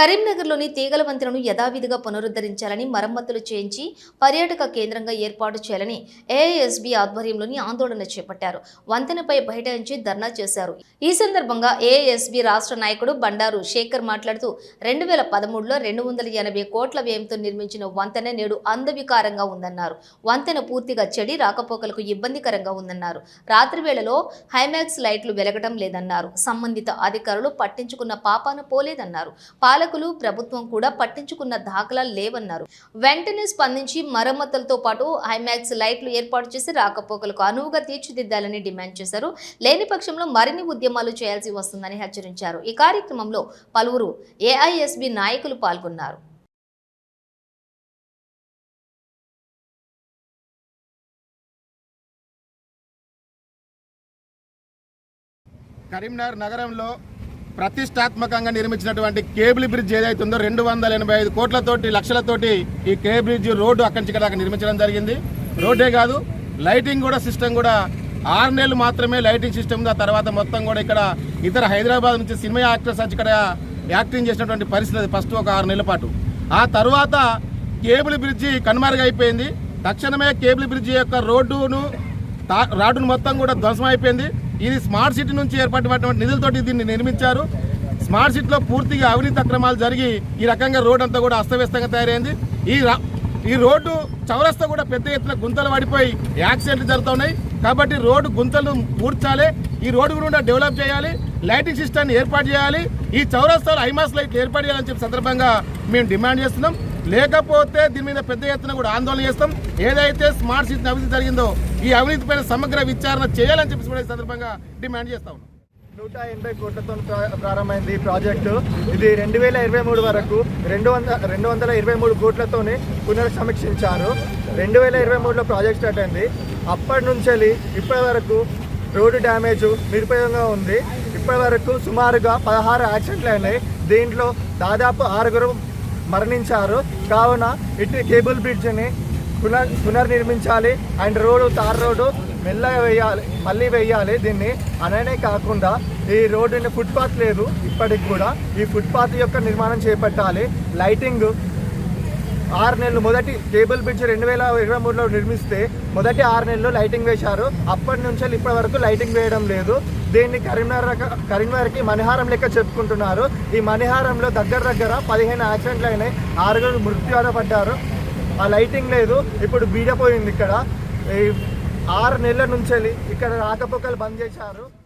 కరీంనగర్లోని తీగల వంతెనను యథావిధిగా పునరుద్ధరించాలని మరమ్మతులు చేయించి పర్యాటక కేంద్రంగా ఏర్పాటు చేయాలని ఏఐఎస్బి ఆధ్వర్యంలోని ఆందోళన చేపట్టారు. వంతెనపై బైఠాయించి ధర్నా చేశారు. ఈ సందర్భంగా ఏఐఎస్బి రాష్ట్ర నాయకుడు బండారు శేఖర్ మాట్లాడుతూ రెండు వేల పదమూడులో రెండు వందల ఎనభై కోట్ల వ్యయంతో నిర్మించిన వంతెన నేడు అందవికారంగా ఉందన్నారు. వంతెన పూర్తిగా చెడి రాకపోకలకు ఇబ్బందికరంగా ఉందన్నారు. రాత్రి వేళలో హైమాక్స్ లైట్లు వెలగటం లేదన్నారు. సంబంధిత అధికారులు పట్టించుకున్న పాపాన పోలేదన్నారు. పాలకులు ప్రభుత్వం కూడా పట్టించుకున్న దాఖలా లేవన్నారు. వెంటనే స్పందించి మరమ్మతులతో పాటు ఐమాక్స్ లైట్లు ఏర్పాటు చేసి రాకపోకలకు అనువుగా తీర్చిదిద్దాలని డిమాండ్ చేశారు. లేని పక్షంలో మరిన్ని ఉద్యమాలు చేయాల్సి వస్తుందని హెచ్చరించారు. ఈ కార్యక్రమంలో పలువురు ఏఐఎస్బి నాయకులు పాల్గొన్నారు. కరీంనగర్ నగరంలో ప్రతిష్టాత్మకంగా నిర్మించినటువంటి కేబుల్ బ్రిడ్జ్ ఏదైతే ఉందో రెండు వందల ఎనభై ఐదు కోట్లతోటి లక్షలతోటి ఈ కేబుల్ బ్రిడ్జ్ రోడ్డు అక్కడి నుంచి దాకా నిర్మించడం జరిగింది. రోడ్డే కాదు లైటింగ్ కూడా సిస్టమ్ కూడా ఆరు నెలలు మాత్రమే లైటింగ్ సిస్టమ్ ఆ తర్వాత మొత్తం కూడా ఇక్కడ ఇతర హైదరాబాద్ నుంచి సినిమా యాక్టర్స్ వచ్చి ఇక్కడ యాక్టింగ్ చేసినటువంటి పరిస్థితి ఫస్ట్ ఒక ఆరు నెలల పాటు. ఆ తర్వాత కేబుల్ బ్రిడ్జి కనుమరుగైపోయింది. తక్షణమే కేబుల్ బ్రిడ్జి యొక్క రోడ్డును తా- రాడ్డును మొత్తం కూడా ధ్వంసం అయిపోయింది ఇది స్మార్ట్ సిటీ నుంచి ఏర్పడినటువంటి నిధులతోటి దీన్ని నిర్మించారు. స్మార్ట్ సిటీలో పూర్తిగా అవినీతి అక్రమాలు జరిగి ఈ రకంగా రోడ్ అంతా కూడా అస్తవ్యస్తంగా తయారైంది. ఈ ఈ రోడ్డు చౌరస్తా కూడా పెద్ద ఎత్తున గుంతలు పడిపోయి యాక్సిడెంట్లు జరుగుతున్నాయి కాబట్టి రోడ్డు గుంతలు పూడ్చాలి ఈ రోడ్డు కూడా డెవలప్ చేయాలి. లైటింగ్ సిస్టమ్ని ఏర్పాటు చేయాలి. ఈ చౌరస్తాలో ఐమాస్ లైట్లు ఏర్పాటు చేయాలని చెప్పి సందర్భంగా మేము డిమాండ్ చేస్తున్నాం. లేకపోతే దీని మీద పెద్ద ఎత్తున కూడా ఆందోళన చేస్తాం. ఏదైతే స్మార్ట్ సిటీ అభివృద్ధి జరిగిందో ఈ అవినీతి పైన సమగ్ర విచారణ చేయాలని చెప్పి కూడా ఈ సందర్భంగా డిమాండ్ చేస్తా ఉన్నాం. నూట ఎనభై కోట్లతో ప్రారంభమైంది ఈ ప్రాజెక్టు. ఇది రెండు వేల ఇరవై మూడు వరకు రెండు వందల రెండు వందల ఇరవై మూడు కోట్లతోనే పునర్సమీక్షించారు. రెండు వేల ఇరవై మూడులో ప్రాజెక్ట్ స్టార్ట్ అయింది. అప్పటి నుంచి ఇప్పటి వరకు రోడ్డు డ్యామేజ్ నిరుపయోగంగా ఉంది. ఇప్పటి వరకు సుమారుగా పదహారు యాక్సిడెంట్లు అయినాయి. దీంట్లో దాదాపు ఆరుగురు మరణించారు. కావున ఇటు కేబుల్ బ్రిడ్జ్ని పునర్ పునర్నిర్మించాలి. అండ్ రోడ్డు తార్ రోడ్డు మెల్లగా వేయాలి మళ్ళీ వేయాలి దీన్ని. అననే కాకుండా ఈ రోడ్డుని ఫుట్పాత్ లేదు. ఇప్పటికి కూడా ఈ ఫుట్పాత్ యొక్క నిర్మాణం చేపట్టాలి. లైటింగ్ ఆరు నెలలు. మొదటి కేబుల్ బ్రిడ్జ్ రెండు వేల ఇరవై మూడులో నిర్మిస్తే మొదటి ఆరు నెలలు లైటింగ్ వేశారు. అప్పటి నుంచి ఇప్పటి వరకు లైటింగ్ వేయడం లేదు. దీన్ని కరీంనగర్ కరీంనగర్కి మణిహారం లెక్క చెప్పుకుంటున్నారు. ఈ మణిహారంలో దగ్గర దగ్గర పదిహేను యాక్సిడెంట్లు అయినాయి. ఆరుగురు మృత్యువాత పడ్డారు. ఆ లైటింగ్ లేదు. ఇప్పుడు బీడపోయింది ఇక్కడ. ఈ ఆరు నెలల నుంచి ఇక్కడ రాకపోకలు బంద్ చేశారు.